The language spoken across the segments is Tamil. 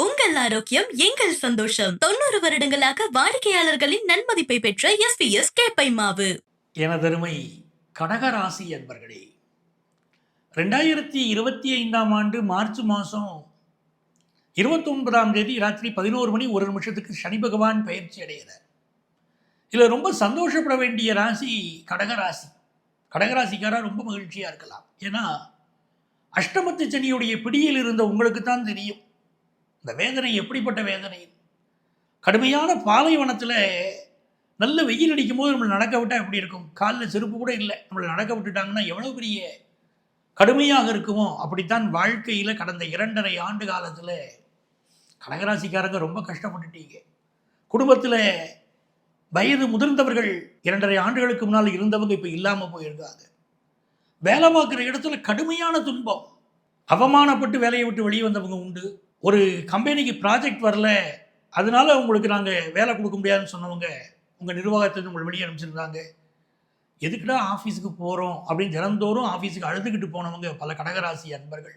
உங்கள் ஆரோக்கியம் எங்கள் சந்தோஷம். தொண்ணூறு வருடங்களாக வாடிக்கையாளர்களின் நன்மதிப்பை பெற்ற எஸ் பி எஸ் கேப்பை மாவு எனதருமை கடகராசி அன்பர்களே ரெண்டாயிரத்தி இருபத்தி ஐந்தாம் ஆண்டு மார்ச் மாதம் இருபத்தொன்பதாம் தேதி ராத்திரி பதினோரு மணி ஒரு நிமிஷத்துக்கு சனி பகவான் பயிற்சி அடைகிறார். இதில் ரொம்ப சந்தோஷப்பட வேண்டிய ராசி கடகராசி. கடகராசிக்காரா ரொம்ப மகிழ்ச்சியாக இருக்கலாம். ஏன்னா அஷ்டமத்து சனியுடைய பிடியில் இருந்த உங்களுக்கு தான் தெரியும். இந்த வேதனை எப்படிப்பட்ட வேதனை? கடுமையான பாலைவனத்தில் நல்ல வெயில் அடிக்கும் போது நம்மளை நடக்க விட்டால் எப்படி இருக்கும்? காலில் செருப்பு கூட இல்லை. நம்மளை நடக்க விட்டுட்டாங்கன்னா எவ்வளோ பெரிய கடுமையாக இருக்குமோ? அப்படித்தான் வாழ்க்கையில் கடந்த இரண்டரை ஆண்டு காலத்தில் கடகராசிக்காரங்க ரொம்ப கஷ்டப்பட்டுட்டீங்க. குடும்பத்தில் வயது முதிர்ந்தவர்கள் இரண்டரை ஆண்டுகளுக்கு முன்னால் இருந்தவங்க இப்போ இல்லாமல் போயிருக்காங்க. வேலை பார்க்குற இடத்துல கடுமையான துன்பம். அவமானப்பட்டு வேலையை விட்டு வெளியே வந்தவங்க உண்டு. ஒரு கம்பெனிக்கு ப்ராஜெக்ட் வரல அதனால உங்களுக்கு நாங்கள் வேலை கொடுக்க முடியாதுன்னு சொன்னவங்க உங்கள் நிர்வாகத்தை உங்களை வெளியே அனுப்பிச்சிருந்தாங்க. எதுக்குடா ஆஃபீஸுக்கு போகிறோம் அப்படின்னு தினந்தோறும் ஆஃபீஸுக்கு அழுதுகிட்டு போனவங்க பல கடகராசி அன்பர்கள்.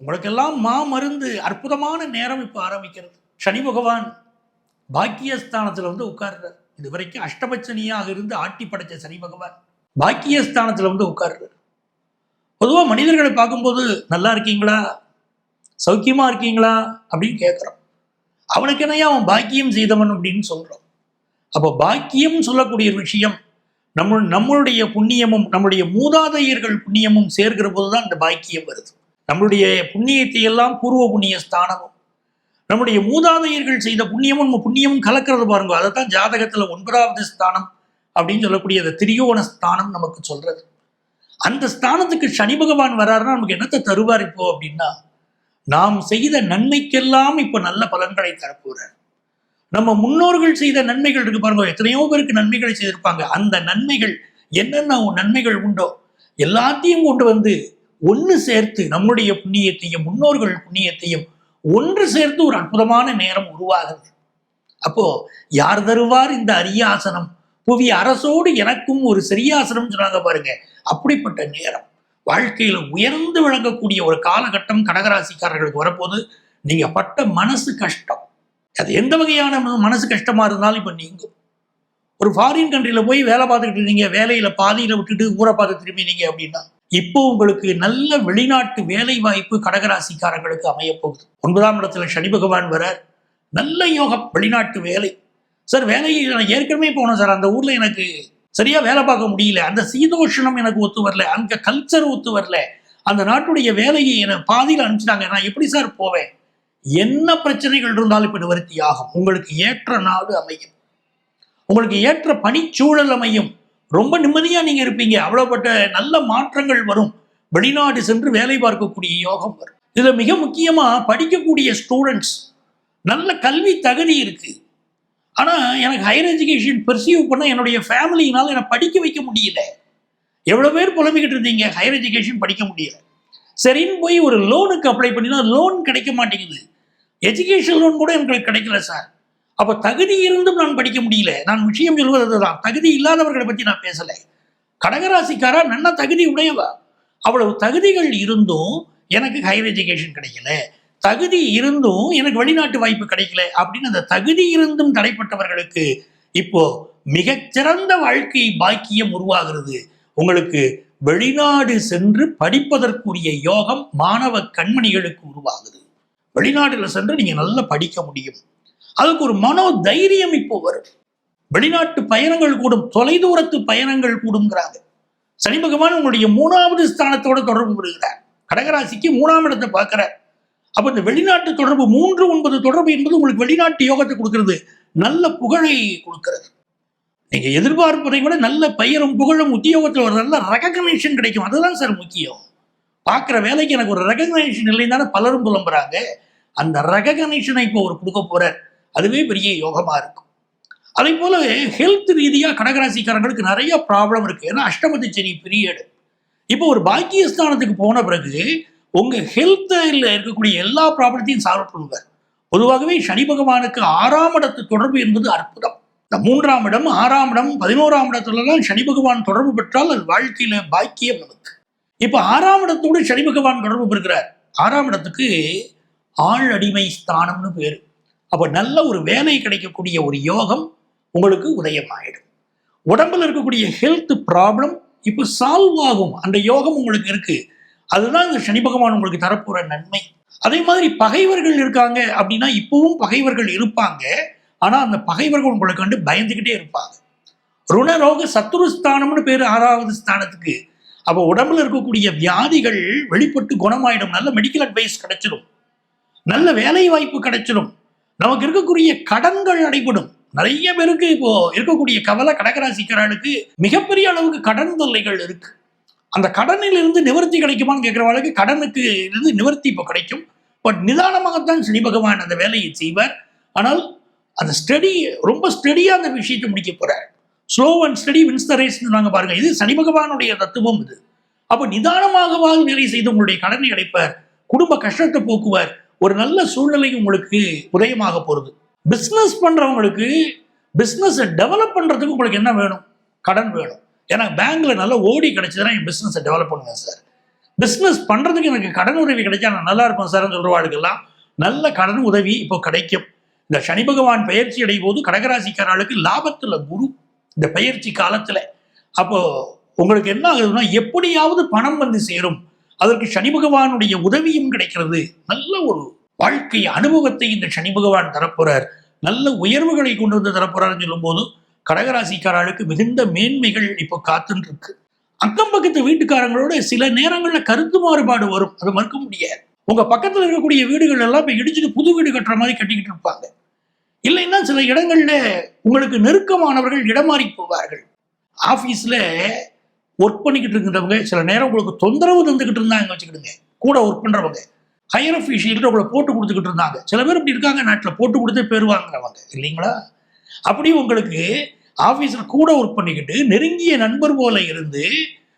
உங்களுக்கெல்லாம் மா மருந்து அற்புதமான நேரம் இப்போ ஆரம்பிக்கிறது. சனி பகவான் பாக்கியஸ்தானத்தில் வந்து உட்கார்றார். இது வரைக்கும் அஷ்டபட்சனியாக இருந்து ஆட்டி படைச்ச சனி பகவான் பாக்கியஸ்தானத்தில் வந்து உட்கார்றார். பொதுவாக மனிதர்களை பார்க்கும்போது நல்லா இருக்கீங்களா? சௌக்கியமா இருக்கீங்களா அப்படின்னு கேட்குறோம் அவனுக்கு என்னையா அவன் பாக்கியம் செய்தவன் அப்படின்னு சொல்கிறோம் அப்போ பாக்கியம் சொல்லக்கூடிய விஷயம் நம்ம நம்மளுடைய புண்ணியமும் நம்முடைய மூதாதையர்கள் புண்ணியமும் சேர்கிற போது தான் இந்த பாக்கியம் வருது. நம்மளுடைய புண்ணியத்தை எல்லாம் பூர்வ புண்ணிய ஸ்தானமும் நம்முடைய மூதாதையர்கள் செய்த புண்ணியமும் நம்ம புண்ணியமும் கலக்கிறது பாருங்க அதை தான் ஜாதகத்தில் ஒன்பதாவது ஸ்தானம் அப்படின்னு சொல்லக்கூடிய அந்த திரியோண ஸ்தானம் நமக்கு சொல்றது. அந்த ஸ்தானத்துக்கு சனி பகவான் வராருன்னா நமக்கு என்னத்தை தருவார் இப்போ அப்படின்னா நாம் செய்த நன்மைக்கெல்லாம் இப்போ நல்ல பலன்களை தரப்போறார் நம்ம முன்னோர்கள் செய்த நன்மைகள் இருக்கு பாருங்க. எத்தனையோ பேருக்கு நன்மைகளை செய்திருப்பாங்க. அந்த நன்மைகள் என்னென்ன நன்மைகள் உண்டோ எல்லாத்தையும் கொண்டு வந்து ஒன்று சேர்த்து நம்முடைய புண்ணியத்தையும் முன்னோர்கள் புண்ணியத்தையும் ஒன்று சேர்த்து ஒரு அற்புதமான நேரம் உருவாகுது. அப்போ யார் தருவார் இந்த அரியாசனம்? புவி அரசோடு எனக்கும் ஒரு சரியாசனம் சொன்னாங்க பாருங்க. அப்படிப்பட்ட நேரம். வாழ்க்கையில உயர்ந்து விளங்கக்கூடிய ஒரு காலகட்டம் கடகராசிக்காரர்களுக்கு வரப்போது நீங்க பட்ட மனசு கஷ்டம். அது எந்த வகையான மனசு கஷ்டமா இருந்தாலும் இப்ப நீங்கும். ஒரு ஃபாரின் கண்ட்ரில போய் வேலை பார்த்துக்கிட்டு இருந்தீங்க வேலையில பாதியில விட்டுட்டு ஊரை பார்த்து திரும்பினீங்க அப்படின்னா இப்போ உங்களுக்கு நல்ல வெளிநாட்டு வேலை வாய்ப்பு கடகராசிக்காரங்களுக்கு அமையப் போகுது ஒன்பதாம் இடத்துல சனி பகவான் வரார். நல்ல யோகம் வெளிநாட்டு வேலை. சார் வேலையை நான் ஏற்கனவே போனேன் சார். அந்த ஊர்ல எனக்கு சரியா வேலை பார்க்க முடியல. அந்த சீதோஷணம் எனக்கு ஒத்து வரல. அங்க கல்ச்சர் ஒத்து வரல. அந்த நாட்டுடைய வேலையை என்னை பாதியில் அனுப்பிச்சிட்டாங்க. நான் எப்படி சார் போவேன்? என்ன பிரச்சனைகள் இருந்தாலும் இப்போ நிவர்த்தி ஆகும். உங்களுக்கு ஏற்ற நாடு அமையும். உங்களுக்கு ஏற்ற பணிச்சூழல் அமையும். ரொம்ப நிம்மதியாக நீங்கள் இருப்பீங்க. அவ்வளோப்பட்ட நல்ல மாற்றங்கள் வரும். வெளிநாடு சென்று வேலை பார்க்கக்கூடிய யோகம் வரும். இதில் மிக முக்கியமாக படிக்கக்கூடிய ஸ்டூடெண்ட்ஸ் நல்ல கல்வி தகுதி இருக்குது ஆனால் எனக்கு ஹையர் எஜுகேஷன் பெர்சீவ் பண்ண என்னுடைய ஃபேமிலியினால் என்னை படிக்க வைக்க முடியல. எவ்வளோ பேர் புலம்பிக்கிட்டு இருந்தீங்க ஹையர் எஜுகேஷன் படிக்க முடியல. சரின்னு போய் ஒரு லோனுக்கு அப்ளை பண்ணினா லோன் கிடைக்க மாட்டேங்குது. எஜுகேஷன் லோன் கூட எனக்கு கிடைக்கல சார் அப்போ தகுதி இருந்தும் நான் படிக்க முடியல. நான் விஷயம் சொல்வது அதுதான் தகுதி இல்லாதவர்களை பற்றி நான் பேசலை. கடகராசிக்காரா நல்ல தகுதி உடையவா? அவ்வளவு தகுதிகள் இருந்தும் எனக்கு ஹையர் எஜுகேஷன் கிடைக்கல. தகுதி இருந்தும் எனக்கு வெளிநாட்டு வாய்ப்பு கிடைக்கல அப்படின்னு அந்த தகுதி இருந்தும் தடைப்பட்டவர்களுக்கு இப்போ மிகச்சிறந்த வாழ்க்கை பாக்கியம் உருவாகிறது. உங்களுக்கு வெளிநாடு சென்று படிப்பதற்குரிய யோகம் மாணவ கண்மணிகளுக்கு உருவாகுது. வெளிநாடுல சென்று நீங்க நல்லா படிக்க முடியும். அதுக்கு ஒரு மனோ தைரியம் இப்போ வரும். வெளிநாட்டு பயணங்கள் கூடும் தொலைதூரத்து பயணங்கள் கூடுங்கிறாங்க. சனி பகவான் உங்களுடைய மூணாவது ஸ்தானத்தோட தொடர்பு பெறுகிறார் கடகராசிக்கு மூணாம் இடத்தை பார்க்கிறார். அப்ப இந்த வெளிநாட்டு தொடர்பு மூன்று ஒன்பது தொடர்பு என்பது உங்களுக்கு வெளிநாட்டு யோகத்தை கொடுக்கிறது. நல்ல புகழை கொடுக்கிறது. நீங்க எதிர்பார்ப்பதை விட நல்ல பெயரும் புகழும் உத்தியோகத்தில் ஒரு நல்ல ரெகக்னேஷன் கிடைக்கும். அதுதான் சார் முக்கியம். பார்க்குற வேலைக்கு எனக்கு ஒரு ரெகக்னேஷன் இல்லைன்னு பலரும் புலம்புறாங்க. அந்த ரெகக்னேஷனை இப்போ ஒரு கொடுக்க போறார். அதுவே பெரிய யோகமா இருக்கும். அதே போல ஹெல்த் ரீதியாக கடகராசிக்காரங்களுக்கு நிறைய ப்ராப்ளம் இருக்கு. ஏன்னா அஷ்டமத்து சரி பீரியடு இப்போ ஒரு பாக்கியஸ்தானத்துக்கு போன பிறகு உங்கள் ஹெல்த்தில் இருக்கக்கூடிய எல்லா ப்ராப்ளத்தையும் சால்வ் பண்ணுவார் பொதுவாகவே சனி பகவானுக்கு ஆறாம் இடத்து தொடர்பு என்பது அற்புதம். இந்த மூன்றாம் இடம் ஆறாம் இடம் பதினோராம் இடத்துலலாம் சனி பகவான் தொடர்பு பெற்றால் அது வாழ்க்கையில பாக்கியம் நமக்கு. இப்போ ஆறாம் இடத்தோடு சனி பகவான் தொடர்பு பெறுகிறார். ஆறாம் இடத்துக்கு ஆள் அடிமை ஸ்தானம்னு பேர். அப்போ நல்ல ஒரு வேலை கிடைக்கக்கூடிய ஒரு யோகம் உங்களுக்கு உதயமாயிடும். உடம்புல இருக்கக்கூடிய ஹெல்த் ப்ராப்ளம் இப்போ சால்வ் ஆகும். அந்த யோகம் உங்களுக்கு இருக்குது அதுதான் இந்த சனி பகவான் உங்களுக்கு தரப்போகிற நன்மை. அதே மாதிரி பகைவர்கள் இருக்காங்க அப்படின்னா இப்பவும் பகைவர்கள் இருப்பாங்க. ஆனால் அந்த பகைவர்கள் உங்களை கண்டு பயந்துக்கிட்டே இருப்பாங்க. ருணரோக சத்துருஸ்தானம்னு பேர் ஆறாவது ஸ்தானத்துக்கு. அப்போ உடம்புல இருக்கக்கூடிய வியாதிகள் வெளிப்பட்டு குணமாயிடும். நல்ல மெடிக்கல் அட்வைஸ் கிடைச்சிடும் நல்ல வேலை வாய்ப்பு கிடைச்சிடும் நமக்கு இருக்கக்கூடிய கடன்கள் அடைபடும். நிறைய பேருக்கு இப்போ இருக்கக்கூடிய கவலை கடகராசிக்காரர்களுக்கு மிகப்பெரிய அளவுக்கு கடன் தொல்லைகள் இருக்கு. அந்த கடனில் இருந்து நிவர்த்தி கிடைக்குமான்னு கேட்குறவளுக்கு கடனுக்கு இருந்து நிவர்த்தி இப்போ கிடைக்கும். பட் நிதானமாகத்தான் சனி பகவான் அந்த வேலையை செய்வார். ஆனால் அந்த ஸ்டடி ரொம்ப ஸ்டடியாக அந்த விஷயத்தை முடிக்க போகிறார் slow and steady wins the ரேஸ்னு நாங்கள் பாருங்க. இது சனி பகவானுடைய தத்துவம் இது. அப்போ நிதானமாகவாக வேலை செய்து உங்களுடைய கடனை அடைப்பார். குடும்ப கஷ்டத்தை போக்குவார். ஒரு நல்ல சூழ்நிலை உங்களுக்கு உதயமாக போகிறது பிஸ்னஸ் பண்ணுறவங்களுக்கு பிஸ்னஸை டெவலப் பண்ணுறதுக்கு உங்களுக்கு என்ன வேணும்? கடன் வேணும். ஏன்னா பேங்க்ல நல்லா ஓடி கிடைச்சதுன்னா என் பிஸ்னஸை டெவலப் பண்ணுவேன் சார் பிஸ்னஸ் பண்றதுக்கு எனக்கு கடன் உதவி கிடைச்சா நான் நல்லா இருப்பேன் சார்னு சொல்றவாளுக்கெல்லாம் நல்ல கடன் உதவி இப்போ கிடைக்கும். இந்த சனி பகவான் பயிற்சி அடையும் போது கடகராசிக்காரர்களுக்கு லாபத்தில் குரு இந்த பயிற்சி காலத்தில். அப்போ உங்களுக்கு என்ன ஆகுதுன்னா எப்படியாவது பணம் வந்து சேரும். அதற்கு சனி பகவானுடைய உதவியும் கிடைக்கிறது. நல்ல ஒரு வாழ்க்கை அனுபவத்தை இந்த சனி பகவான் தரப்போறார். நல்ல உயர்வுகளை கொண்டு வந்து தரப்போறாருன்னு சொல்லும்போது கடகராசிக்காரர்களுக்கு மிகுந்த மேன்மைகள் இப்போ காத்துன்னு இருக்கு அக்கம் பக்கத்து வீட்டுக்காரங்களோட சில நேரங்கள்ல கருத்து மாறுபாடு வரும். அதை மறுக்க முடியாது. உங்க பக்கத்துல இருக்கக்கூடிய வீடுகள் எல்லாம் இப்போ இடிச்சுட்டு புது வீடு கட்டுற மாதிரி கட்டிக்கிட்டு இருப்பாங்க. இல்லைன்னா சில இடங்கள்ல உங்களுக்கு நெருக்கமானவர்கள் இடமாறி போவார்கள். ஆபீஸ்ல ஒர்க் பண்ணிக்கிட்டு இருக்கிறவங்க சில நேரம் உங்களுக்கு தொந்தரவு தந்துக்கிட்டு இருந்தாங்க வச்சுக்கிடுங்க. கூட ஒர்க் பண்றவங்க. ஹையர் அஃபீஷியல்கிட்ட உங்களை போட்டு கொடுத்துக்கிட்டு இருந்தாங்க. சில பேர் இப்படி இருக்காங்க நாட்டில் போட்டு கொடுத்தே பேர் வாங்குறவங்க. இல்லைங்களா? அப்படி உங்களுக்கு ஆஃபீஸில் கூட ஒர்க் பண்ணிக்கிட்டு நெருங்கிய நண்பர் போல இருந்து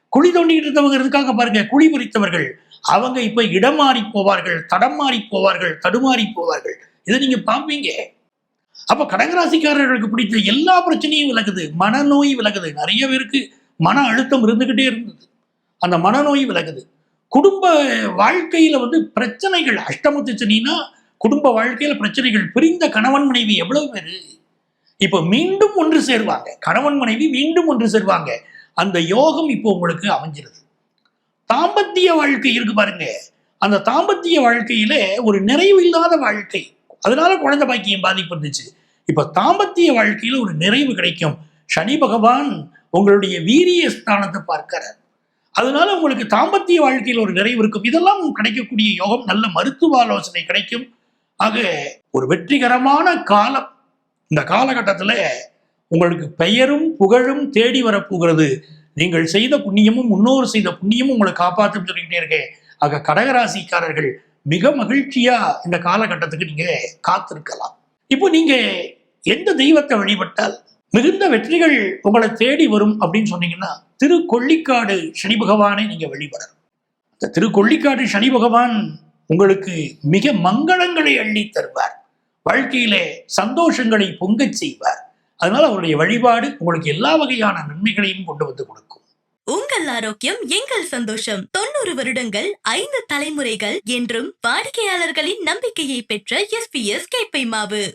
குழி தோண்டிக்கிட்டு இருந்தவங்க இருக்காங்க பாருங்க குழி பறித்தவர்கள் அவங்க இப்ப இடம் மாறி போவார்கள் தடம் மாறி போவார்கள் தடுமாறி போவார்கள். இதை நீங்க பார்ப்பீங்க அப்ப கடகராசிக்காரர்களுக்கு பிடித்த எல்லா பிரச்சனையும் விலகுது. மனநோய் விலகுது. நிறைய பேருக்கு மன அழுத்தம் இருந்துகிட்டே இருந்தது. அந்த மனநோய் விலகுது. குடும்ப வாழ்க்கையில வந்து பிரச்சனைகள் அஷ்டமத்து சனின்னா குடும்ப வாழ்க்கையில பிரச்சனைகள். பிரிந்த கணவன் மனைவி எவ்வளவு பேரு? இப்போ மீண்டும் ஒன்று சேருவாங்க. கணவன் மனைவி மீண்டும் ஒன்று சேருவாங்க. அந்த யோகம் இப்போ உங்களுக்கு அமைஞ்சிருது. தாம்பத்திய வாழ்க்கை இருக்கு பாருங்க. அந்த தாம்பத்திய வாழ்க்கையில ஒரு நிறைவு இல்லாத வாழ்க்கை. அதனால குழந்தை பாக்கியம் பாதிப்பு இருந்துச்சு இப்ப தாம்பத்திய வாழ்க்கையில ஒரு நிறைவு கிடைக்கும். சனி பகவான் உங்களுடைய வீரிய ஸ்தானத்தை பார்க்கிறார். அதனால உங்களுக்கு தாம்பத்திய வாழ்க்கையில் ஒரு நிறைவு இருக்கும். இதெல்லாம் கிடைக்கக்கூடிய யோகம் நல்ல மருத்துவ ஆலோசனை கிடைக்கும். ஆக ஒரு வெற்றிகரமான காலம். இந்த காலகட்டத்தில் உங்களுக்கு பெயரும் புகழும் தேடி வரப்போகிறது. நீங்கள் செய்த புண்ணியமும் முன்னோர் செய்த புண்ணியமும் உங்களை காப்பாற்றும் சொல்லிக்கிட்டே இருக்கேன் ஆக கடகராசிக்காரர்கள் மிக மகிழ்ச்சியா இந்த காலகட்டத்துக்கு நீங்க காத்திருக்கலாம். இப்போ நீங்க எந்த தெய்வத்தை வழிபட்டால் மிகுந்த வெற்றிகள் உங்களை தேடி வரும் அப்படின்னு சொன்னீங்கன்னா திருக்கொள்ளிக்காடு சனி பகவானை நீங்க வழிபடணும். இந்த திருக்கொள்ளிக்காடு சனி பகவான் உங்களுக்கு மிக மங்களங்களை அள்ளி தருவார். வாழ்க்கையிலே சந்தோஷங்களை பொங்கச் செய்வார். அதனால அவருடைய வழிபாடு உங்களுக்கு எல்லா வகையான நன்மைகளையும் கொண்டு வந்து கொடுக்கும். உங்கள் ஆரோக்கியம் எங்கள் சந்தோஷம் தொண்ணூறு வருடங்கள் ஐந்து தலைமுறைகள் என்றும் வாடிக்கையாளர்களின் நம்பிக்கையை பெற்ற எஸ் பி எஸ் கேப்பை மாவு.